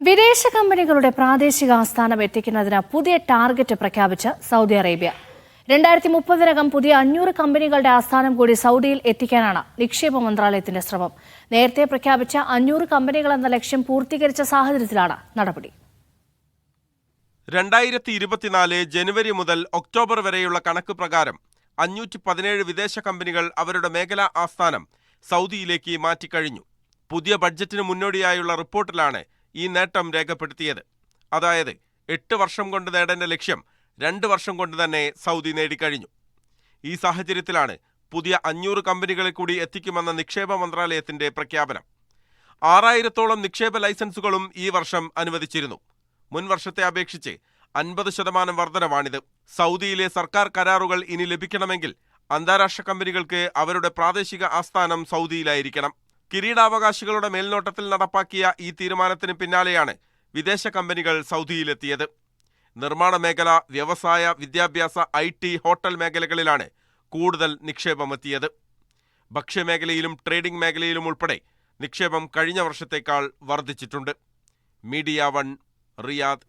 വിദേശ കമ്പനികളുടെ പ്രാദേശിക ആസ്ഥാനം എത്തിക്കുന്നതിന് പുതിയ ടാർഗറ്റ് പ്രഖ്യാപിച്ച് സൗദി അറേബ്യ. രണ്ടായിരത്തി മുപ്പതിനകം പുതിയ അഞ്ഞൂറ് കമ്പനികളുടെ ആസ്ഥാനം കൂടി സൗദിയിൽ എത്തിക്കാനാണ് നിക്ഷേപ മന്ത്രാലയത്തിന്റെ ശ്രമം. നേരത്തെ പ്രഖ്യാപിച്ച അഞ്ഞൂറ് കമ്പനികൾ എന്ന ലക്ഷ്യം പൂർത്തീകരിച്ച സാഹചര്യത്തിലാണ് നടപടി. രണ്ടായിരത്തി ഇരുപത്തിനാല് ജനുവരി മുതൽ ഒക്ടോബർ വരെയുള്ള കണക്ക് പ്രകാരം അഞ്ഞൂറ്റി പതിനേഴ് വിദേശ കമ്പനികൾ അവരുടെ മേഖലാ ആസ്ഥാനം സൗദിയിലേക്ക് മാറ്റിക്കഴിഞ്ഞു. പുതിയ ബഡ്ജറ്റിന് മുന്നോടിയായുള്ള റിപ്പോർട്ടിലാണ് ഈ നേട്ടം രേഖപ്പെടുത്തിയത്. അതായത് എട്ട് വർഷം കൊണ്ട് നേടേണ്ട ലക്ഷ്യം രണ്ട് വർഷം കൊണ്ട് തന്നെ സൗദി നേടിക്കഴിഞ്ഞു. ഈ സാഹചര്യത്തിലാണ് പുതിയ അഞ്ഞൂറ് കമ്പനികളെ കൂടി എത്തിക്കുമെന്ന നിക്ഷേപ മന്ത്രാലയത്തിന്റെ പ്രഖ്യാപനം. ആറായിരത്തോളം നിക്ഷേപ ലൈസൻസുകളും ഈ വർഷം അനുവദിച്ചിരുന്നു. മുൻ വർഷത്തെ അപേക്ഷിച്ച് അൻപത് ശതമാനം വർധനമാണിത് സൗദിയിലെ സർക്കാർ കരാറുകൾ ഇനി ലഭിക്കണമെങ്കിൽ അന്താരാഷ്ട്ര കമ്പനികൾക്ക് അവരുടെ പ്രാദേശിക ആസ്ഥാനം സൗദിയിലായിരിക്കണം. കിരീടാവകാശികളുടെ മേൽനോട്ടത്തിൽ നടപ്പാക്കിയ ഈ തീരുമാനത്തിന് പിന്നാലെയാണ് വിദേശ കമ്പനികൾ സൗദിയിലെത്തിയത്. നിർമ്മാണ മേഖല വ്യവസായ വിദ്യാഭ്യാസ ഐ ടി ഹോട്ടൽ മേഖലകളിലാണ് കൂടുതൽ നിക്ഷേപമെത്തിയത്. ഭക്ഷ്യമേഖലയിലും ട്രേഡിംഗ് മേഖലയിലും ഉൾപ്പെടെ നിക്ഷേപം കഴിഞ്ഞ വർഷത്തേക്കാൾ വർദ്ധിച്ചിട്ടുണ്ട്. Media one Riyadh